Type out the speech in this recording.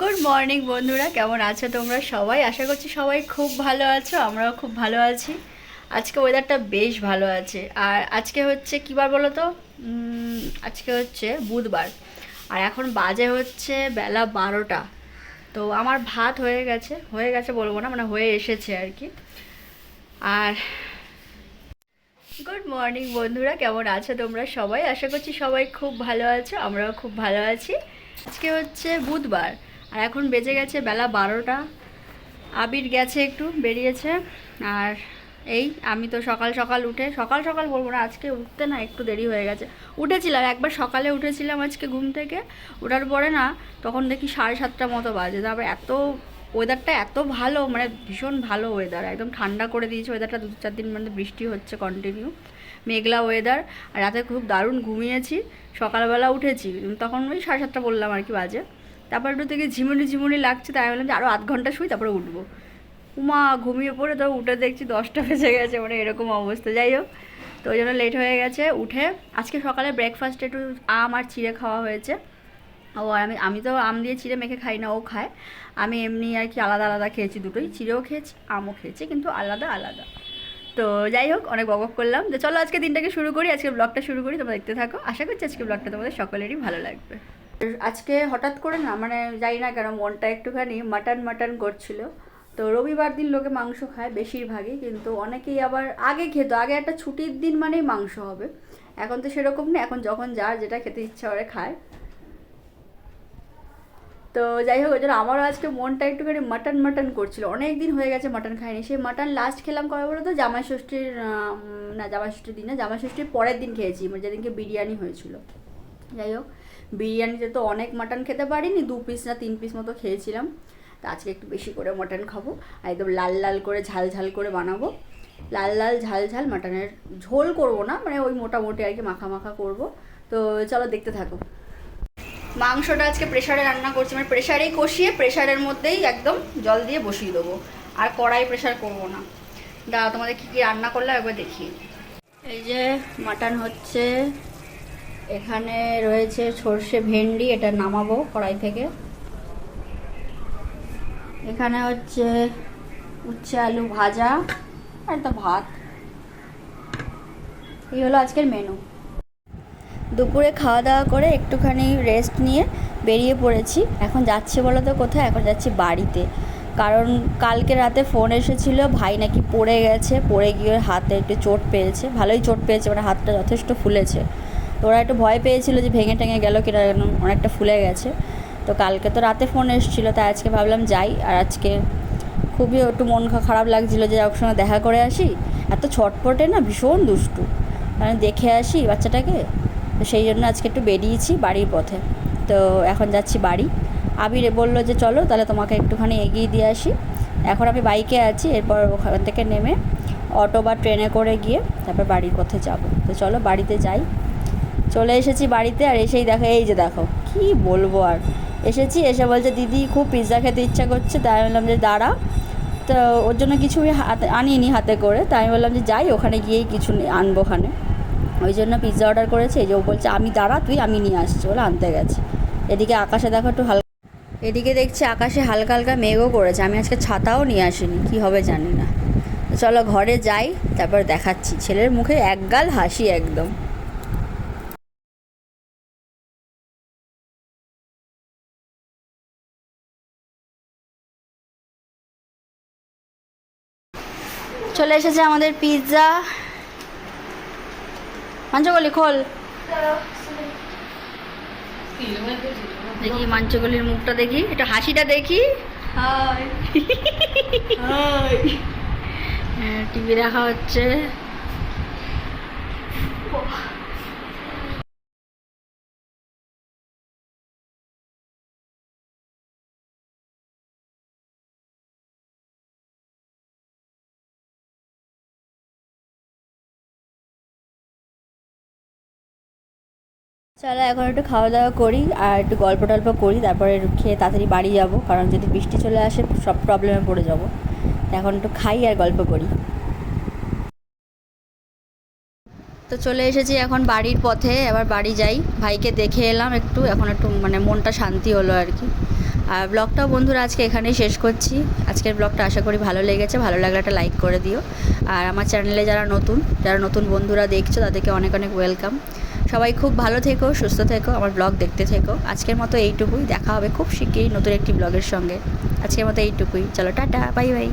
Good morning বন্ধুরা। কেমন আছো তোমরা সবাই? আশা করছি সবাই খুব ভালো আছো, আমরাও খুব ভালো আছি। আজকে ওয়েদারটা বেশ ভালো আছে। আর আজকে হচ্ছে কী বার বলো তো? আজকে হচ্ছে বুধবার। আর এখন বাজে হচ্ছে বেলা বারোটা। তো আমার ভাত হয়ে গেছে। হয়ে গেছে বলব না মানে হয়ে এসেছে আর কি। আর গুড মর্নিং বন্ধুরা। কেমন আছো তোমরা সবাই? আশা করছি সবাই খুব ভালো আছো, আমরাও খুব ভালো আছি। আজকে হচ্ছে বুধবার। আর এখন বেজে গেছে বেলা বারোটা। আবির গেছে একটু, বেরিয়েছে। আর এই, আমি তো সকাল সকাল উঠে, সকাল সকাল বলব না, আজকে উঠতে না একটু দেরি হয়ে গেছে। উঠেছিলাম, একবার সকালে উঠেছিলাম আজকে ঘুম থেকে। ওঠার পরে না, তখন দেখি সাড়ে সাতটা মতো বাজে। তারপর এত ওয়েদারটা এত ভালো মানে ভীষণ ভালো ওয়েদার একদম ঠান্ডা করে দিয়েছে ওয়েদারটা দু, চার দিন মানে বৃষ্টি হচ্ছে কন্টিনিউ মেঘলা ওয়েদার আর রাতে খুব দারুণ ঘুমিয়েছি, সকালবেলা উঠেছি। তখন ওই সাড়ে সাতটা বললাম আর কি বাজে। তারপর একটু থেকে ঝিমুনি ঝিমুনি লাগছে, তাই বললাম যে আরও আধ ঘণ্টা শুই, তারপরে উঠবো। উমা, ঘুমিয়ে পড়ে তো উঠে দেখছি দশটা বেজে গেছে মানে এরকম অবস্থা। যাই হোক, তো ওই জন্য লেট হয়ে গেছে উঠে। আজকে সকালে ব্রেকফাস্টে একটু আম আর চিড়ে খাওয়া হয়েছে। ও, আর আমি আমি তো আম দিয়ে চিড়ে মেখে খাই না, ও খায়। আমি এমনি আর কি আলাদা আলাদা খেয়েছি দুটোই, চিড়েও খেয়েছি, আমও খেয়েছি, কিন্তু আলাদা আলাদা। তো যাই হোক, অনেক বকব করলাম। তো চলো আজকে দিনটাকে শুরু করি, আজকে ব্লগটা শুরু করি, তোমরা দেখতে থাকো। আশা করছি আজকে ব্লগটা তোমাদের সকলেরই ভালো লাগবে। আজকে হঠাৎ করে না মানে যাই না কেন মনটা একটুখানি মাটন মাটন করছিল। তো রবিবার দিন লোকে মাংস খায় বেশিরভাগই, কিন্তু অনেকেই আবার আগে খেতো, আগে একটা ছুটির দিন মানেই মাংস হবে। এখন তো সেরকম না এখন যখন যার যেটা খেতে ইচ্ছা করে খায়। তো যাই হোক, ওই জন্য আমারও আজকে মনটা একটুখানি মাটন মাটন করছিল। অনেক দিন হয়ে গেছে মাটন খাইনি। সেই মাটন লাস্ট খেলাম কবে বলো তো জামাই ষষ্ঠীর না, জামাই ষষ্ঠীর দিন না, জামাই ষষ্ঠীর পরের দিন খেয়েছি মানে যেদিনকে বিরিয়ানি হয়েছিল। যাই হোক বিরিয়ানিতে তো অনেক মাটন খেতে পারিনি, দু পিস না তিন পিস মতো খেয়েছিলাম। তো আজকে একটু বেশি করে মাটন খাব, আর একদম লাল লাল করে ঝাল ঝাল করে বানাবো। লাল লাল ঝাল ঝাল মাটনের ঝোল করব না মানে ওই মোটামুটি আর কি মাখা মাখা করব। তো চলো দেখতে থাকো। মাংসটা আজকে প্রেশারে রান্না করছি মানে প্রেশারেই কষিয়ে প্রেশারের মধ্যেই একদম জল দিয়ে বসিয়ে দেবো। আর কড়াই প্রেশার করব না। দাঁড়া তোমাদের কী কী রান্না করলে একবার দেখি এই যে মাটন হচ্ছে এখানে রয়েছে সর্ষে ভেন্ডি, এটা নামাবো কড়াই থেকে। এখানে হচ্ছে উচ্ছে আলু ভাজা আর একটা ভাত। এই হলো আজকের মেনু দুপুরে খাওয়া দাওয়া করে একটুখানি রেস্ট নিয়ে বেরিয়ে পড়েছি। এখন যাচ্ছি বলো তো কোথায়? এখন যাচ্ছি বাড়িতে। কারণ কালকে রাতে ফোন এসেছিল, ভাই নাকি পড়ে গেছে, পড়ে গিয়ে হাতে একটু চোট পেয়েছে। ভালোই চোট পেয়েছে মানে হাতটা যথেষ্ট ফুলেছে। তো ওরা একটু ভয় পেয়েছিল যে ভেঙে টেঙে গেল কিনা অনেকটা ফুলে গেছে। তো কালকে তো রাতে ফোন এসেছিল, তাই আজকে ভাবলাম যাই। আর আজকে খুবই একটু মন খারাপ লাগছিল যে সঙ্গে দেখা করে আসি। এত ছটপটে না, ভীষণ দুষ্টু। মানে দেখে আসি বাচ্চাটাকে। তো সেই জন্য আজকে একটু বেরিয়েছি বাড়ির পথে। তো এখন যাচ্ছি বাড়ি। আবির বলল যে, চলো তাহলে তোমাকে একটুখানি এগিয়ে দিয়ে আসি। এখন আমি বাইকে আছি, এরপর ওখান থেকে নেমে অটো বা ট্রেনে করে গিয়ে তারপর বাড়ির পথে যাব। তো চলো বাড়িতে যাই। চলে এসেছি বাড়িতে আর এসেই দেখো, এই যে দেখো, কি বলব আর? এসেছি, এসে বলছে, দিদি, খুব পিৎজা খেতে ইচ্ছা করছে। তাই আমি বললাম যে, দাঁড়া। তো ওর জন্য কিছু হাতে আনিনি হাতে করে। তাই আমি বললাম যে, যাই, ওখানে গিয়েই কিছু আনব ওখানে। ওই জন্য পিৎজা অর্ডার করেছে। এই যে ও বলছে, আমি, দাঁড়া, তুই, আমি নিয়ে আসছি। বলে আনতে গেছে। এদিকে আকাশে দেখো একটু হালকা এদিকে দেখছি আকাশে হালকা হালকা মেঘও করেছে। আমি আজকে ছাতাও নিয়ে আসিনি, কি হবে জানি না। চলো ঘরে যাই, তারপর দেখাচ্ছি। ছেলের মুখে একগাল হাসি একদম। চলে এসেছে আমাদের পিৎজা মাঞ্চগলি খোল। দেখি মাঞ্চগলির মুখটা দেখি একটু হাসিটা দেখি। হাই। টিভি দেখা হচ্ছে। চলো এখন একটু খাওয়া দাওয়া করি আর একটু গল্প টল্প করি, তারপরে খেয়ে তাড়াতাড়ি বাড়ি যাব। কারণ যদি বৃষ্টি চলে আসে, সব প্রবলেমে পড়ে যাব। এখন একটু খাই আর গল্প করি। তো চলে এসেছি এখন বাড়ির পথে, এবার বাড়ি যাই। ভাইকে দেখে এলাম একটু, এখন একটু মানে মনটা শান্তি হলো আর কি। আর ব্লগটাও বন্ধুরা আজকে এখানেই শেষ করছি। আজকের ব্লগটা আশা করি ভালো লেগেছে, ভালো লাগলে একটা লাইক করে দিও। আর আমার চ্যানেলে যারা নতুন যারা নতুন বন্ধুরা দেখছ, তাদেরকে অনেক অনেক ওয়েলকাম সবাই খুব ভালো থেকো, সুস্থ থেকো, আমার ব্লগ দেখতে থেকো। আজকের মতো এইটুকুই, দেখা হবে খুব শিগগিরই নতুন একটি ব্লগের সঙ্গে। আজকের মতো এইটুকুই। চলো, টাটা, বাই বাই।